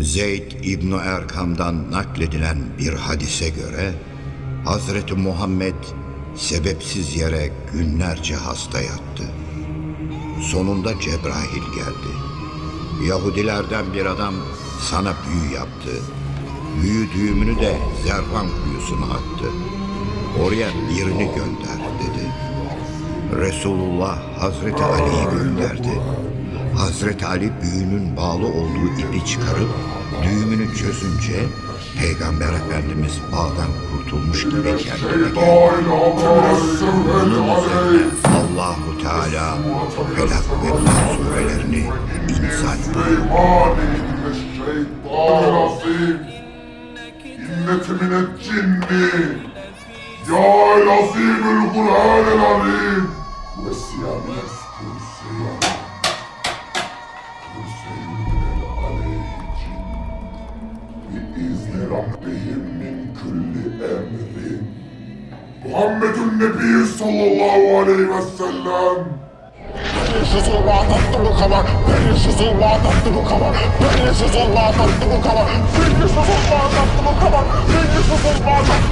Zeyd İbni Erkam'dan nakledilen bir hadise göre Hazreti Muhammed sebepsiz yere günlerce hasta yattı. Sonunda Cebrail geldi. Yahudilerden bir adam sana büyü yaptı. Büyü düğümünü de Zervan kuyusuna attı. Oraya birini gönder dedi. Resulullah Hazreti Ali'yi gönderdi. Hazreti Ali büyünün bağlı olduğu ipi çıkarıp düğümünü çözünce Peygamber Efendimiz bağdan kurtulmuş gibi kendine geldi. Bunun üzerine Allahu Teala Felak ve Nas surelerini insan buyurdu. İnneti minet cinni Ya el azimül Kur'an el alim Ve siyamil eskul Rabbihim min külli emri. Muhammedun Nebi sallallahu aleyhi ve sellem. Beni sizi vadattı bu kadar, beni sizi vadattı bu kadar, beni sizi vadattı bu kadar, beni sizi vadattı bu kadar, beni sizi vadattı